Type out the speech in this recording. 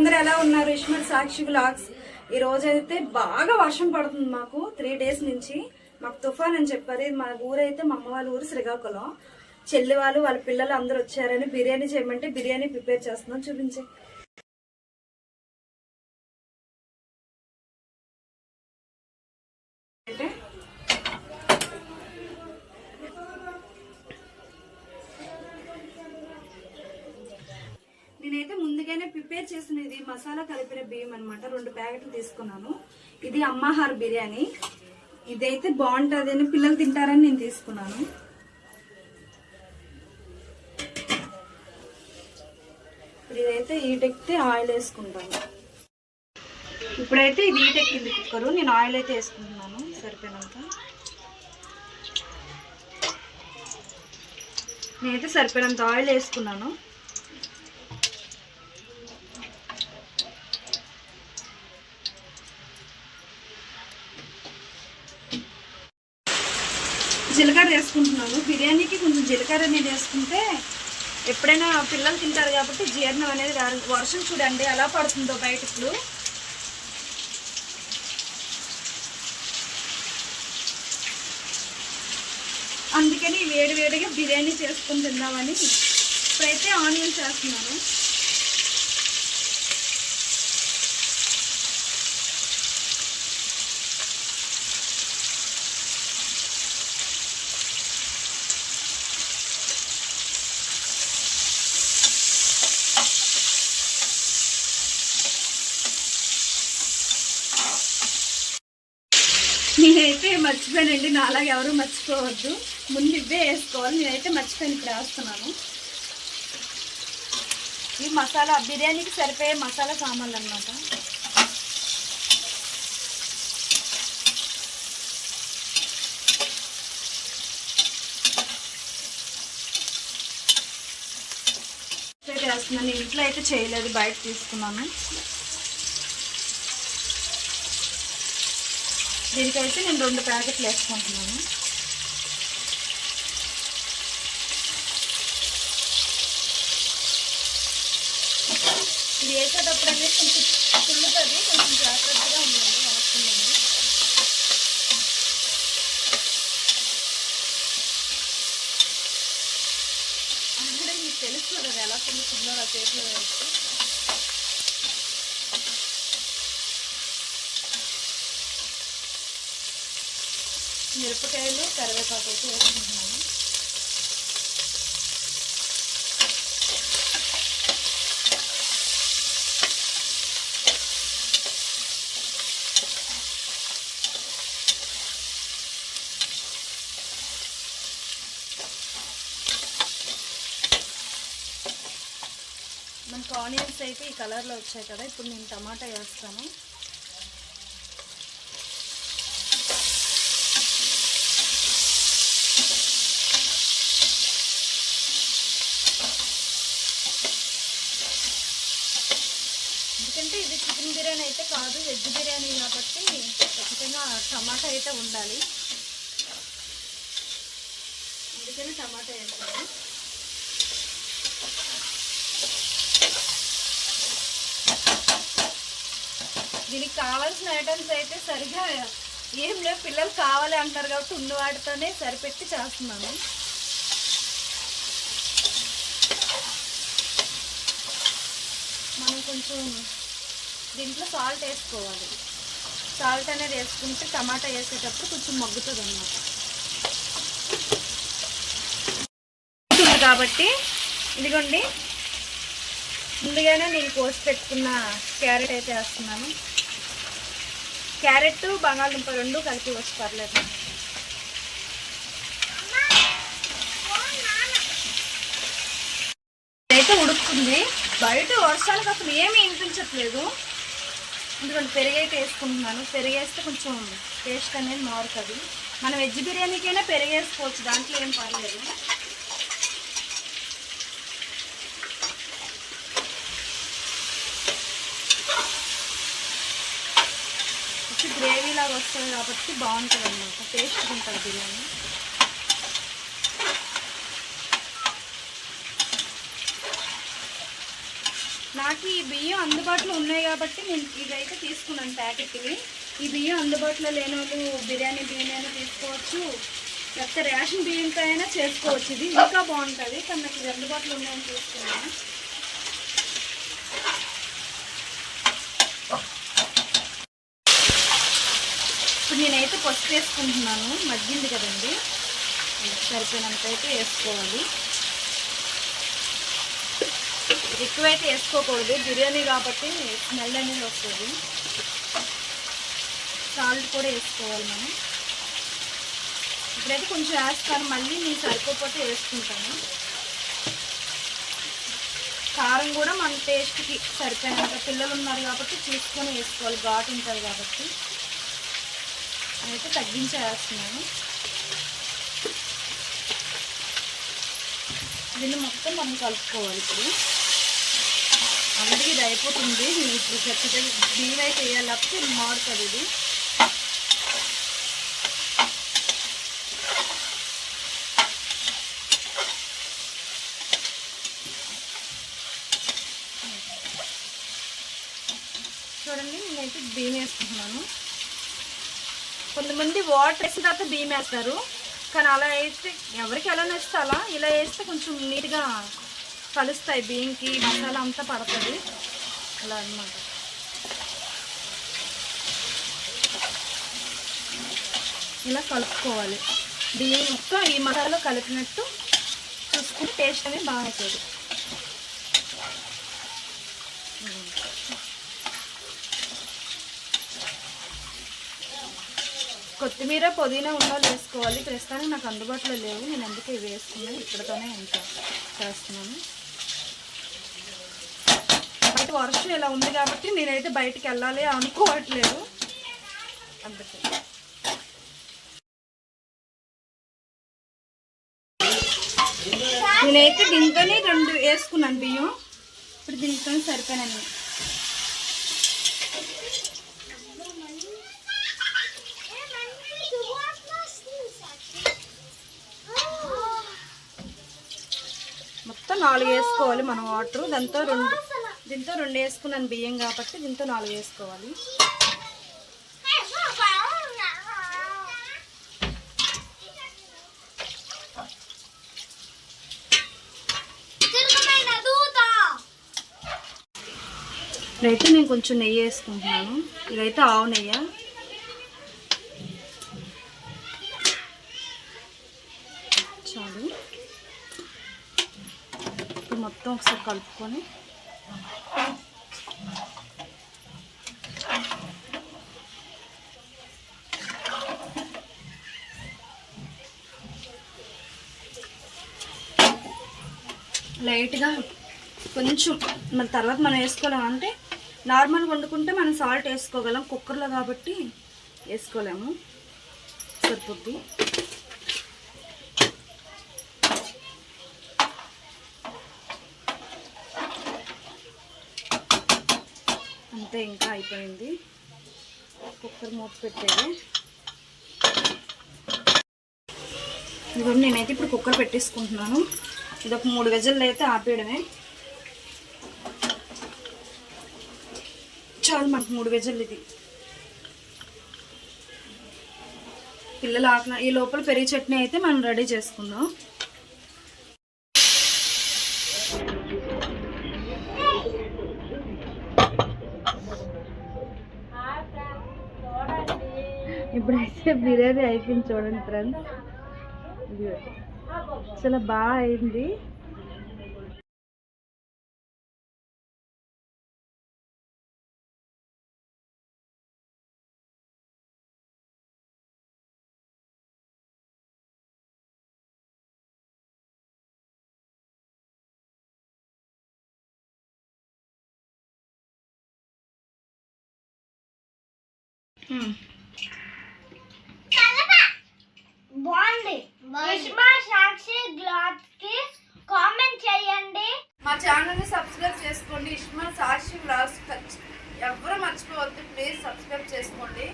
అందరు ఎలా ఉన్నారు? ఇష్మర్ సాక్షి బ్లాగ్స్ ఈ రోజు అయితే బాగా వర్షం పడుతుంది మాకు. త్రీ డేస్ నుంచి మాకు తుఫాన్ అని చెప్పారు. మా ఊరైతే మా అమ్మ వాళ్ళ ఊరు శ్రీకాకుళం. చెల్లి వాళ్ళు వాళ్ళ పిల్లలు అందరూ వచ్చారని బిర్యానీ చేయమంటే బిర్యానీ ప్రిపేర్ చేస్తున్నాం. చూపించే. ప్రిపేర్ చేసిన ఇది మసాలా కలిపిన బియ్యం అనమాట రెండు ప్యాకెట్లు తీసుకున్నాను. ఇది అమ్మహార్ బిర్యానీ. ఇదైతే బాగుంటుంది అని పిల్లలు తింటారని నేను తీసుకున్నాను. ఇప్పుడు ఇదైతే ఈటెక్కితే ఆయిల్ వేసుకుంటాను. ఇప్పుడైతే ఇది ఈటెక్కింది కుక్కరు. నేను ఆయిల్ అయితే వేసుకుంటున్నాను. సరిపోయినంత. నేనైతే సరిపోయినంత ఆయిల్ వేసుకున్నాను జీలకర్ర వేసుకుంటున్నాను బిర్యానీకి కొంచెం జీలకర్ర అనేది వేసుకుంటే ఎప్పుడైనా పిల్లలు తింటారు కాబట్టి జీర్ణం అనేది రాదు వర్షం చూడండి ఎలా పడుతుందో బయట ఇప్పుడు. అందుకని వేడి వేడిగా బిర్యానీ చేసుకుని తిందామని ఇప్పుడైతే ఆనియన్స్ వేస్తున్నాను నేనైతే మర్చిపోయానండి నా అలాగే ఎవరు మర్చిపోవద్దు. ముందు ఇవే వేసుకోవాలి. నేనైతే మర్చిపోయాను ఇప్పుడు వేస్తున్నాను. ఈ మసాలా బిర్యానీకి సరిపోయే మసాలా సామాన్లు అనమాట వేస్తున్నాను. నేను ఇంట్లో అయితే చేయలేదు బయట తీసుకున్నాను. దీనికైతే నేను రెండు ప్యాకెట్లు వేసుకుంటున్నాను. ఇది వేసేటప్పుడు అనేది కొంచెం తిరుగుతుంది కొంచెం జాగ్రత్తగా ఉండండి వెనక్కుండండి అందుకే మీకు తెలుస్తుంది కదా ఎలా తుల్లుతుందో ఆ చేతిలో వేస్తే. మిరపకాయలు కరివేపాకు అయితే వేసుకుంటున్నాను. మనకు ఆనియన్స్ అయితే ఈ కలర్లో వచ్చాయి కదా ఇప్పుడు నేను టమాటా వేస్తాను ఎందుకంటే ఇది చికెన్ బిర్యానీ అయితే కాదు వెజ్ బిర్యానీ కాబట్టి ఖచ్చితంగా టమాటా అయితే ఉండాలి. అందుకని టమాటా వేస్తాను దీనికి కావాల్సిన ఐటమ్స్ అయితే సరిగా ఏం లేవు. పిల్లలు కావాలి అంటారు కాబట్టి ఉన్న వాటితోనే సరిపెట్టి చేస్తున్నాను. మనం కొంచెం దీంట్లో సాల్ట్ వేసుకోవాలి. సాల్ట్ అనేది వేసుకుంటే టమాటా వేసేటప్పుడు కొంచెం మగ్గుతుంది అన్నమాట కాబట్టి ఇదిగోండి. ముందుగానే నేను కోసి పెట్టుకున్న క్యారెట్ అయితే వేస్తున్నాను. క్యారెట్ బంగాళదుంప రెండు కలిపి వచ్చి పర్లేదు. అయితే ఉడుకుతుంది. బయట వర్షాలకు అసలు ఏమీ వినిపించట్లేదు. ఎందుకంటే పెరుగైతే వేసుకుంటున్నాను. పెరిగేస్తే కొంచెం టేస్ట్ అనేది మారుతుంది. మనం వెజ్ బిర్యానీకైనా పెరిగేసుకోవచ్చు. దాంట్లో ఏం పర్లేదు. వచ్చి గ్రేవీ లాగా వస్తుంది కాబట్టి బాగుంటుంది అన్నమాట టేస్ట్ ఉంటుంది బిర్యానీ. నాకు ఈ బియ్యం అందుబాటులో ఉన్నాయి కాబట్టి నేను ఇదైతే తీసుకున్నాను ప్యాకెట్వి ఈ బియ్యం అందుబాటులో లేని వాళ్ళు బిర్యానీ బియ్యం అయినా తీసుకోవచ్చు లేకపోతే రేషన్ బియ్యంతో అయినా చేసుకోవచ్చు. ఇది ఇంకా బాగుంటుంది కానీ నాకు ఇది అందుబాటులో ఉన్నాయని తీసుకున్నాను. ఇప్పుడు నేనైతే పసుపు వేసుకుంటున్నాను మగ్గింది కదండి. సరిపోయినంత అయితే వేసుకోవాలి. ఎక్కువ అయితే వేసుకోకూడదు. బిర్యానీ కాబట్టి స్మెల్ అనేది వస్తుంది. సాల్ట్ కూడా వేసుకోవాలి మనం. ఇప్పుడైతే కొంచెం వేస్తాను. మళ్ళీ నేను సరిపోతే వేసుకుంటాను. కారం కూడా మన టేస్ట్కి సరిపోయినంత పిల్లలు ఉన్నారు కాబట్టి చూసుకొని వేసుకోవాలి. ఘాటు ఉంటుంది కాబట్టి. అయితే తగ్గించేస్తున్నాను దీన్ని మొత్తం మనం కలుపుకోవాలి ఇప్పుడు. అందుకే ఇది అయిపోతుంది. నేను ఇప్పుడు ఖచ్చితంగా బియ్యం అయితే వేయాలి లేకపోతే మారుతుంది ఇది. చూడండి నేనైతే బియ్యం వేసుకుంటున్నాను. కొంతమంది వాటర్ వేసిన తర్వాత బియ్యం వేస్తారు. కానీ అలా వేస్తే ఎవరికి ఎలా నచ్చితే అలా. ఇలా వేస్తే కొంచెం నీట్గా కలుస్తాయి బియ్యంకి మసాలా అంతా పడుతుంది. అలా అన్నమాట. ఇలా కలుపుకోవాలి. బియ్యం మొత్తం ఈ మసాలాలో కలిపినట్టు చూసుకుని టేస్ట్ అనేది బాగా అవుతుంది కొత్తిమీర పుదీనా ఉండాలి వేసుకోవాలి. ప్రస్తుతానికి నాకు అందుబాటులో లేవు. నేను అందుకే ఇవి వేసుకున్నాను. ఇక్కడతోనే ఇంకా చేస్తున్నాను. బయట వర్షం ఇలా ఉంది కాబట్టి నేనైతే బయటికి వెళ్ళాలి అనుకోవట్లేదు. అందుకే. నేనైతే దీంతోనే రెండు వేసుకున్నాను బియ్యం. ఇప్పుడు దీంతో సరిపోయాను మొత్తం నాలుగు వేసుకోవాలి మనం వాటర్. దాంతో రెండు దీంతో రెండు వేసుకున్నాను బియ్యం కాబట్టి దీంతో నాలుగు వేసుకోవాలి. ఇదైతే నేను కొంచెం నెయ్యి వేసుకుంటున్నాను. ఇదైతే ఆవు నెయ్యి. చాలు. ఇప్పుడు మొత్తం ఒకసారి కలుపుకొని లైట్గా కొంచెం మన తర్వాత మనం వేసుకోలేము. అంటే నార్మల్గా వండుకుంటే మనం సాల్ట్ వేసుకోగలం. కుక్కర్లో కాబట్టి వేసుకోలేము. సరిపోద్ది. అంతే ఇంకా అయిపోయింది. కుక్కర్ మూత పెట్టేది. ఇదిగోండి నేనైతే ఇప్పుడు కుక్కర్ పెట్టేసుకుంటున్నాను. ఇది ఒక మూడు గజల్లో అయితే ఆపేయడమే. చాలు మనకు మూడు వెజల్లు ఇది. పిల్లలు ఆకలి ఈ లోపల పెరిగి చట్నీ అయితే మనం రెడీ చేసుకుందాం. ఇప్పుడైతే బిర్యానీ అయిపోయింది చూడండి ఫ్రెండ్స్. చాలా బాగా అయింది. Hmm. బాగుంది. విష్మా సాక్షి బ్లాగ్స్కి కామెంట్ చేయండి. మా ఛానల్ని సబ్స్క్రైబ్ చేసుకోండి. ఇష్మా సాక్షి బ్లాగ్స్ ఎవరు మర్చిపోవద్దు. ప్లీజ్ సబ్స్క్రైబ్ చేసుకోండి.